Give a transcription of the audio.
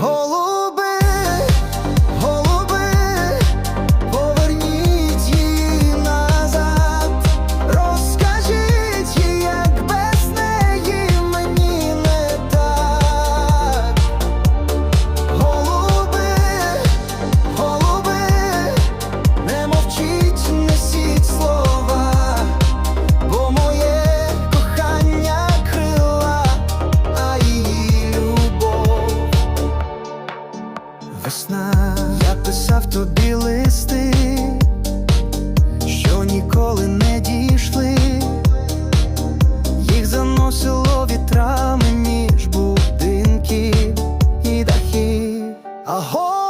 голуб. весна, я писав тобі листи, що ніколи не дійшли, їх заносило вітрами між будинки і дахи. Аго!